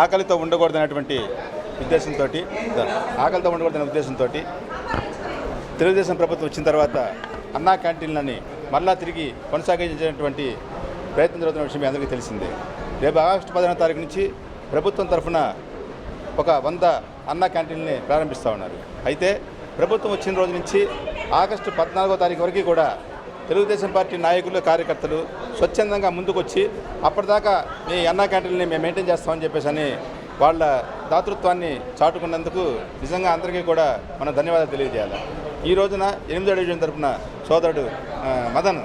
ఆకలితో ఉండకూడదనేటువంటి ఉద్దేశంతో ఆకలితో ఉండకూడదనే ఉద్దేశంతో తెలుగుదేశం ప్రభుత్వం వచ్చిన తర్వాత అన్నా క్యాంటీన్లని మళ్ళా తిరిగి కొనసాగించేటువంటి ప్రయత్నం జరుగుతున్న విషయం అందరికీ తెలిసిందే. రేపు ఆగస్టు పదిహేనో తారీఖు నుంచి ప్రభుత్వం తరఫున ఒక వంద అన్నా క్యాంటీన్ని ప్రారంభిస్తూ ఉన్నారు. అయితే ప్రభుత్వం వచ్చిన రోజు నుంచి ఆగస్టు పద్నాలుగో తారీఖు వరకు కూడా తెలుగుదేశం పార్టీ నాయకులు కార్యకర్తలు స్వచ్ఛందంగా ముందుకొచ్చి అప్పటిదాకా మీ అన్నా క్యాంటీన్ని మేము మెయింటైన్ చేస్తామని చెప్పేసి అని వాళ్ళ దాతృత్వాన్ని చాటుకున్నందుకు నిజంగా అందరికీ కూడా మనం ధన్యవాదాలు తెలియజేయాలి. ఈ రోజున ఎనిమిదో డివిజన్ తరపున సోదరుడు మదన్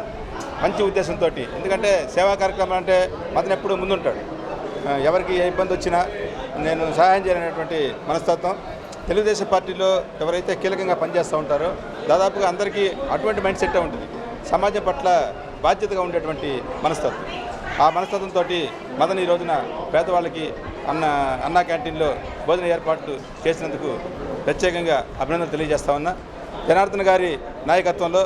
మంచి ఉద్దేశంతో ఎందుకంటే సేవా కార్యక్రమం అంటే మదన్ ఎప్పుడూ ముందుంటాడు. ఎవరికి ఏ ఇబ్బంది వచ్చినా నేను సహాయం చేయాలనేటువంటి మనస్తత్వం. తెలుగుదేశం పార్టీలో ఎవరైతే కీలకంగా పనిచేస్తూ ఉంటారో దాదాపుగా అందరికీ అటువంటి మైండ్ సెట్ ఉంటుంది. సమాజం పట్ల బాధ్యతగా ఉండేటువంటి మనస్తత్వం. ఆ మనస్తత్వంతో మదన్ ఈ రోజున పేదవాళ్ళకి అన్న అన్నా క్యాంటీన్లో భోజన ఏర్పాట్లు చేసినందుకు ప్రత్యేకంగా అభినందనలు తెలియజేస్తా ఉన్నా. జనార్దన్ గారి నాయకత్వంలో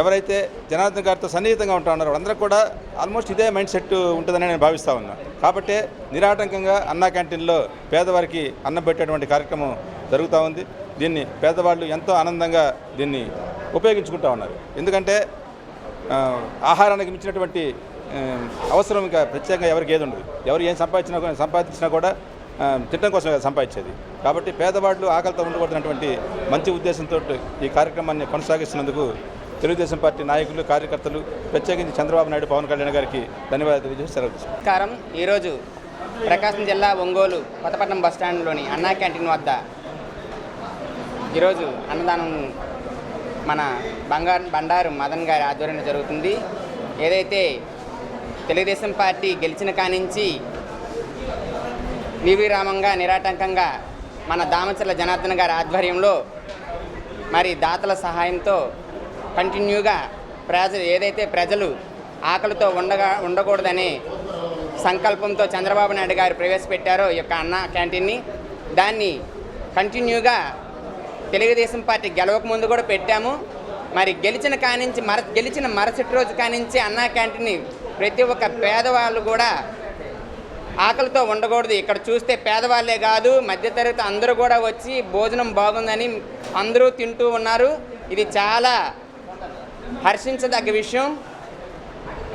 ఎవరైతే జనార్దన్ గారితో సన్నిహితంగా ఉంటా ఉన్నారో వాళ్ళందరూ కూడా ఆల్మోస్ట్ ఇదే మైండ్ సెట్ ఉంటుందని నేను భావిస్తా ఉన్నా. కాబట్టి నిరాటంకంగా అన్నా క్యాంటీన్లో పేదవారికి అన్నం పెట్టేటువంటి కార్యక్రమం జరుగుతూ ఉంది. దీన్ని పేదవాళ్ళు ఎంతో ఆనందంగా దీన్ని ఉపయోగించుకుంటా ఉన్నారు. ఎందుకంటే ఆహారానికి మించినటువంటి అవసరం ఇంకా ప్రత్యేకంగా ఎవరికి ఏది ఉండదు. ఎవరు ఏం సంపాదించినా కూడా- సంపాదించినా కూడా తిట్టడం తినడం కోసం సంపాదించేది. కాబట్టి పేదవాళ్ళు ఆకలితో ఉండకూడదన్నటువంటి మంచి ఉద్దేశంతో ఈ కార్యక్రమాన్ని కొనసాగిస్తున్నందుకు తెలుగుదేశం పార్టీ నాయకులు కార్యకర్తలు ప్రత్యేకించి చంద్రబాబు నాయుడు పవన్ కళ్యాణ్ గారికి ధన్యవాదాలు తెలియజేసి నమస్కారం. ఈరోజు ప్రకాశం జిల్లా ఒంగోలు కొత్తపట్నం బస్టాండ్లోని అన్నా క్యాంటీన్ వద్ద ఈరోజు అన్నదానం మన బంగారు బండారు మదన్ గారి ఆధ్వర్యంలో జరుగుతుంది. ఏదైతే తెలుగుదేశం పార్టీ గెలిచిన కానించి వివి రామంగా నిరాటంకంగా మన దామచర్ల జనార్దన్ గారి ఆధ్వర్యంలో మరి దాతల సహాయంతో కంటిన్యూగా ప్రజలు ఏదైతే ప్రజలు ఆకలితో ఉండగా ఉండకూడదనే సంకల్పంతో చంద్రబాబు నాయుడు గారు ప్రవేశపెట్టారో ఈ యొక్క అన్న క్యాంటీన్ని దాన్ని కంటిన్యూగా తెలుగుదేశం పార్టీ గెలవక ముందు కూడా పెట్టాము. మరి గెలిచిన కానించి మర గెలిచిన మరుసటి రోజు కానించి అన్నా క్యాంటీన్ని ప్రతి ఒక్క పేదవాళ్ళు కూడా ఆకలితో ఉండకూడదు. ఇక్కడ చూస్తే పేదవాళ్ళే కాదు మధ్యతరగతి అందరూ కూడా వచ్చి భోజనం బాగుందని అందరూ తింటూ ఉన్నారు. ఇది చాలా హర్షించదగ్గ విషయం.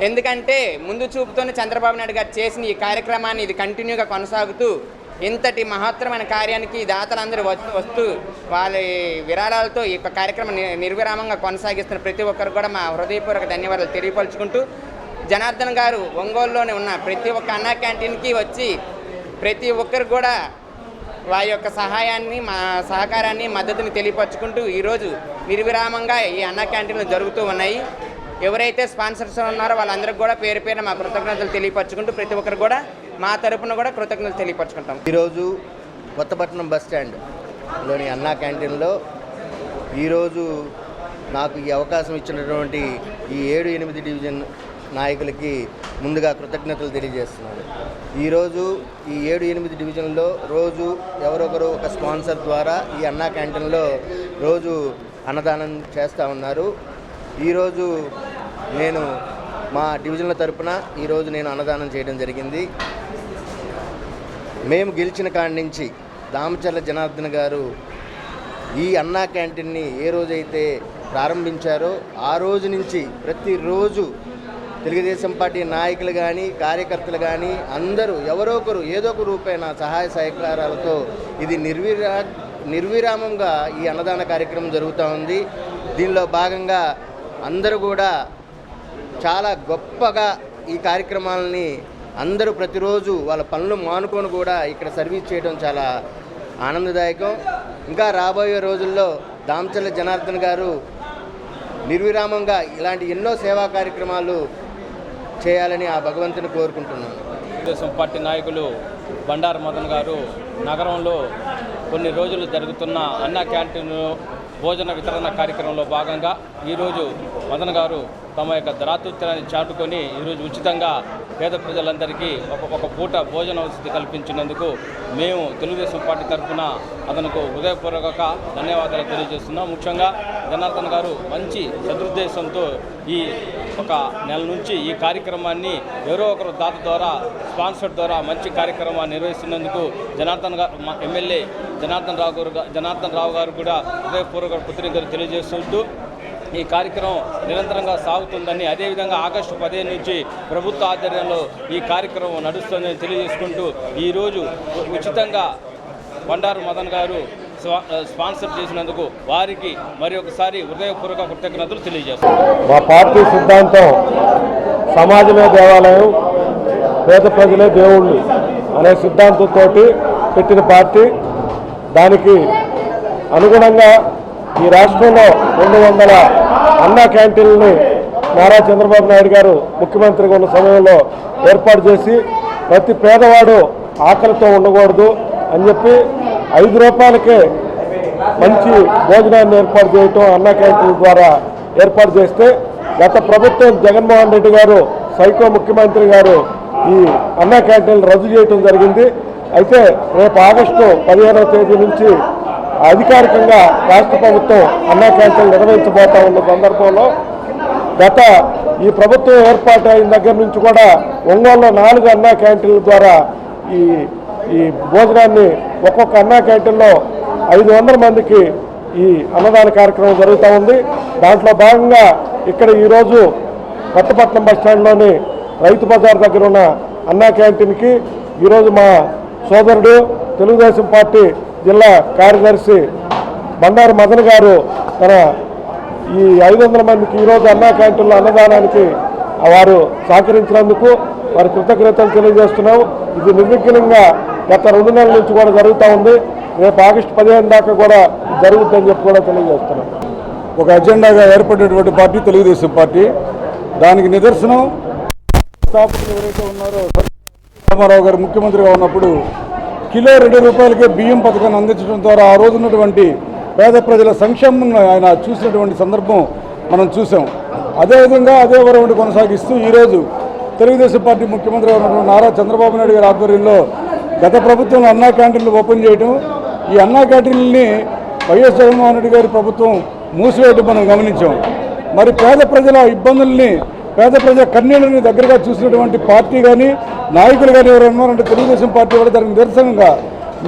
ఎందుకంటే ముందు చూపుతోనే చంద్రబాబు నాయుడు గారు చేసిన ఈ కార్యక్రమాన్ని ఇది కంటిన్యూగా కొనసాగుతూ ఇంతటి మహత్తరమైన కార్యానికి దాతలందరూ వస్తూ వస్తూ వాళ్ళ విరాళాలతో ఈ కార్యక్రమం ని- నిర్విరామంగా కొనసాగిస్తున్న ప్రతి ఒక్కరు కూడా మా హృదయపూర్వక ధన్యవాదాలు తెలియపరుచుకుంటూ జనార్దన్ గారు ఒంగోలులోనే ఉన్న ప్రతి ఒక్క అన్నా క్యాంటీన్కి వచ్చి ప్రతి ఒక్కరు కూడా వారి యొక్క సహాయాన్ని మా సహకారాన్ని మద్దతుని తెలియపరచుకుంటూ ఈరోజు నిర్విరామంగా ఈ అన్న క్యాంటీన్లు జరుగుతూ ఉన్నాయి. ఎవరైతే స్పాన్సర్స్ ఉన్నారో వాళ్ళందరికీ కూడా పేరు పేరున మా కృతజ్ఞతలు తెలియపరచుకుంటూ ప్రతి ఒక్కరు కూడా మా తరపున కూడా కృతజ్ఞతలు తెలియపరచుకుంటాం. ఈరోజు కొత్తపట్నం బస్ స్టాండ్లోని అన్నా క్యాంటీన్లో ఈరోజు నాకు ఈ అవకాశం ఇచ్చినటువంటి ఈ ఏడు ఎనిమిది డివిజన్ నాయకులకి ముందుగా కృతజ్ఞతలు తెలియజేస్తున్నాను. ఈరోజు ఈ ఏడు ఎనిమిది డివిజన్లో రోజు ఎవరొకరు ఒక స్పాన్సర్ ద్వారా ఈ అన్నా క్యాంటీన్లో రోజు అన్నదానం చేస్తూ ఉన్నారు. ఈరోజు నేను మా డివిజన్ల తరపున ఈరోజు నేను అన్నదానం చేయడం జరిగింది. మేము గెలిచిన కాడి నుంచి దామచర్ల జనార్దన్ గారు ఈ అన్నా క్యాంటీన్ని ఏ రోజైతే ప్రారంభించారో ఆ రోజు నుంచి ప్రతిరోజు తెలుగుదేశం పార్టీ నాయకులు కానీ కార్యకర్తలు కానీ అందరూ ఎవరో ఒకరు ఏదో ఒక రూపైన సహాయ సహకారాలతో ఇది నిర్విరా నిర్విరామంగా ఈ అన్నదాన కార్యక్రమం జరుగుతూ ఉంది. దీనిలో భాగంగా అందరూ కూడా చాలా గొప్పగా ఈ కార్యక్రమాలని అందరూ ప్రతిరోజు వాళ్ళ పనులు మానుకొని కూడా ఇక్కడ సర్వీస్ చేయడం చాలా ఆనందదాయకం. ఇంకా రాబోయే రోజుల్లో దామచల్ల జనార్దన్ గారు నిర్విరామంగా ఇలాంటి ఎన్నో సేవా కార్యక్రమాలు చేయాలని ఆ భగవంతుని కోరుకుంటున్నాను. తెలుగుదేశం పార్టీ నాయకులు బండారు మదన్ గారు నగరంలో కొన్ని రోజులు జరుగుతున్న అన్న క్యాంటీన్ భోజన వితరణ కార్యక్రమంలో భాగంగా ఈరోజు మదన్ గారు తమ యొక్క దరాతృత్యాన్ని చాటుకొని ఈరోజు ఉచితంగా పేద ప్రజలందరికీ ఒక పూట భోజన వసతి కల్పించినందుకు మేము తెలుగుదేశం పార్టీ తరఫున అతనుకు హృదయపూర్వక ధన్యవాదాలు తెలియజేస్తున్నాం. ముఖ్యంగా జనార్దన్ గారు మంచి సదుద్దేశంతో ఈ ఒక నెల నుంచి ఈ కార్యక్రమాన్ని ఎవరో ఒకరు దాత ద్వారా స్పాన్సర్ ద్వారా మంచి కార్యక్రమాన్ని నిర్వహిస్తున్నందుకు జనార్దన్ గారు మా ఎమ్మెల్యే జనార్దన్ రావు గారు జనార్దన్ రావు గారు కూడా హృదయపూర్వక కృతజ్ఞతలు తెలియజేస్తుంటూ ఈ కార్యక్రమం నిరంతరంగా సాగుతుందని అదేవిధంగా ఆగస్టు పదిహేను నుంచి ప్రభుత్వ ఆధ్వర్యంలో ఈ కార్యక్రమం నడుస్తుందని తెలియజేసుకుంటూ ఈరోజు ఉచితంగా బండారు మదన్ గారు స్వా- స్పాన్సర్ చేసినందుకు వారికి మరి ఒకసారి హృదయపూర్వక కృతజ్ఞతలు తెలియజేస్తారు మా పార్టీ సిద్ధాంతం సమాజమే దేవాలయం పేద ప్రజలే దేవుళ్ళు అనే సిద్ధాంతంతో పెట్టిన పార్టీ. దానికి అనుగుణంగా ఈ రాష్ట్రంలో రెండు వందల అన్నా క్యాంటీన్లని నారా చంద్రబాబు నాయుడు గారు ముఖ్యమంత్రిగా ఉన్న సమయంలో ఏర్పాటు చేసి ప్రతి పేదవాడు ఆకలితో ఉండకూడదు అని చెప్పి ఐదు రూపాయలకే మంచి భోజనాన్ని ఏర్పాటు చేయటం అన్న క్యాంటీన్ ద్వారా ఏర్పాటు చేస్తే గత ప్రభుత్వం జగన్మోహన్ రెడ్డి గారు సైకో ముఖ్యమంత్రి గారు ఈ అన్నా క్యాంటీన్లు రద్దు చేయటం జరిగింది. అయితే రేపు ఆగస్టు పదిహేనవ తేదీ నుంచి అధికారికంగా రాష్ట్ర ప్రభుత్వం అన్నా క్యాంటీన్లు నిర్వహించబోతా ఉన్న సందర్భంలో గత ఈ ప్రభుత్వం ఏర్పాటు అయిన దగ్గర నుంచి కూడా ఒంగోలులో నాలుగు అన్నా క్యాంటీన్ల ద్వారా ఈ ఈ భోజనాన్ని ఒక్కొక్క అన్నా క్యాంటీన్లో ఐదు వందల మందికి ఈ అన్నదాన కార్యక్రమం జరుగుతూ ఉంది. దాంట్లో భాగంగా ఇక్కడ ఈరోజు కొత్తపట్నం బస్ స్టాండ్లోని రైతు బజార్ దగ్గర ఉన్న అన్నా క్యాంటీన్కి ఈరోజు మా సోదరుడు తెలుగుదేశం పార్టీ జిల్లా కార్యదర్శి బండారు మదన్ గారు తన ఈ ఐదు వందల మందికి ఈరోజు అన్నా క్యాంటీన్లో అన్నదానానికి వారు సహకరించినందుకు వారి కృతజ్ఞతలు తెలియజేస్తున్నాం ఇది నిర్విఘ్నంగా గత రెండు నెలల నుంచి కూడా జరుగుతూ ఉంది. రేపు ఆగస్టు పదిహేను దాకా కూడా జరుగుతుందని చెప్పి కూడా తెలియజేస్తున్నాం. ఒక అజెండాగా ఏర్పడినటువంటి పార్టీ తెలుగుదేశం పార్టీ. దానికి నిదర్శనం. స్థాపకులు ఎవరైతే ఉన్నారో రామారావు గారు ముఖ్యమంత్రిగా ఉన్నప్పుడు కిలో రెండు రూపాయలకే బియ్యం పథకాన్ని అందించడం ద్వారా ఆ రోజు ఉన్నటువంటి పేద ప్రజల సంక్షేమం ఆయన చూసినటువంటి సందర్భం మనం చూసాం. అదేవిధంగా అదే వరవడి కొనసాగిస్తూ ఈరోజు తెలుగుదేశం పార్టీ ముఖ్యమంత్రి ఉన్నటువంటి నారా చంద్రబాబు నాయుడు గారి ఆధ్వర్యంలో గత ప్రభుత్వం అన్నా క్యాంటీన్లు ఓపెన్ చేయడం ఈ అన్నా క్యాంటీన్లని వైఎస్ జగన్మోహన్ రెడ్డి గారి ప్రభుత్వం మూసివేయడం మనం గమనించాం. మరి పేద ప్రజల ఇబ్బందుల్ని పేద ప్రజా కన్నీళ్ళని దగ్గరగా చూసినటువంటి పార్టీ కానీ నాయకులు కానీ ఎవరు ఉన్నారంటే తెలుగుదేశం పార్టీ వాళ్ళు దానికి నిరసనంగా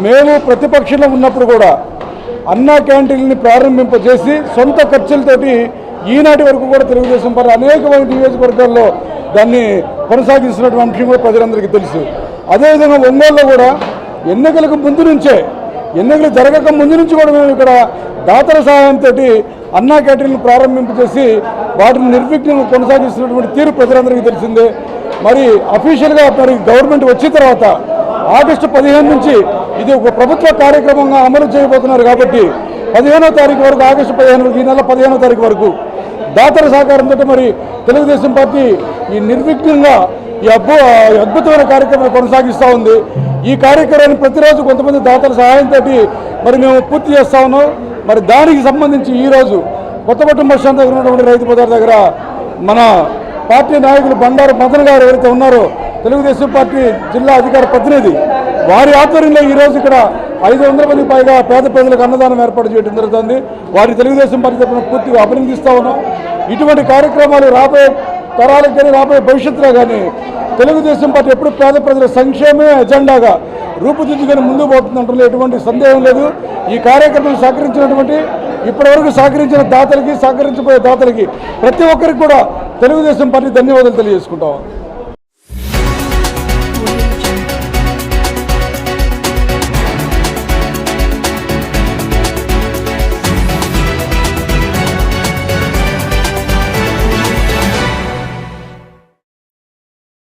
మేము ప్రతిపక్షంలో ఉన్నప్పుడు కూడా అన్నా క్యాంటీన్ని ప్రారంభింపజేసి సొంత ఖర్చులతోటి ఈనాటి వరకు కూడా తెలుగుదేశం పార్టీ అనేకమైన నియోజకవర్గాల్లో దాన్ని కొనసాగిస్తున్నటువంటి విషయం కూడా ప్రజలందరికీ తెలుసు. అదేవిధంగా ఒంగోలులో కూడా ఎన్నికలకు ముందు నుంచే ఎన్నికలు జరగక ముందు నుంచి కూడా మేము ఇక్కడ దాతల సహాయంతో అన్నా కేటరీలు ప్రారంభింపు చేసి వాటిని నిర్విఘ్నంగా కొనసాగిస్తున్నటువంటి తీరు ప్రజలందరికీ తెలిసిందే. మరి అఫీషియల్గా మరి గవర్నమెంట్ వచ్చిన తర్వాత ఆగస్టు పదిహేను నుంచి ఇది ఒక ప్రభుత్వ కార్యక్రమంగా అమలు చేయబోతున్నారు కాబట్టి పదిహేనో తారీఖు వరకు ఆగస్టు పదిహేను ఈ నెల పదిహేనో తారీఖు వరకు దాతల సహకారంతో మరి తెలుగుదేశం పార్టీ ఈ నిర్విఘ్నంగా ఈ అబ్బు అద్భుతమైన కార్యక్రమం కొనసాగిస్తూ ఉంది. ఈ కార్యక్రమాన్ని ప్రతిరోజు కొంతమంది దాతల సహాయంతో మరి మేము పూర్తి చేస్తా ఉన్నాం. మరి దానికి సంబంధించి ఈరోజు కొత్తపట్నం కుటుంబ స్టాండ్ దగ్గర ఉన్నటువంటి రైతు బజార్ దగ్గర మన పార్టీ నాయకులు బండారు మదన్ గారు ఎవరైతే ఉన్నారో తెలుగుదేశం పార్టీ జిల్లా అధికార ప్రతినిధి వారి ఆధ్వర్యంలో ఈరోజు ఇక్కడ ఐదు వందల మంది పైగా పేద ప్రజలకు అన్నదానం ఏర్పాటు చేయడం జరుగుతుంది. వారి తెలుగుదేశం పార్టీ తరఫున పూర్తిగా అభినందిస్తా ఉన్నాం. ఇటువంటి కార్యక్రమాలు రాబోయే తరాలకు కానీ రాబోయే భవిష్యత్తులో కానీ తెలుగుదేశం పార్టీ ఎప్పుడు పేద ప్రజల సంక్షేమే ఎజెండాగా రూపుదిద్దుకొని ముందుకు పోతుందంటే ఎటువంటి సందేహం లేదు. ఈ కార్యక్రమం సహకరించినటువంటి ఇప్పటివరకు సహకరించిన దాతలకి సహకరించబోయే దాతలకి ప్రతి ఒక్కరికి కూడా తెలుగుదేశం పార్టీ ధన్యవాదాలు తెలియజేసుకుంటాం.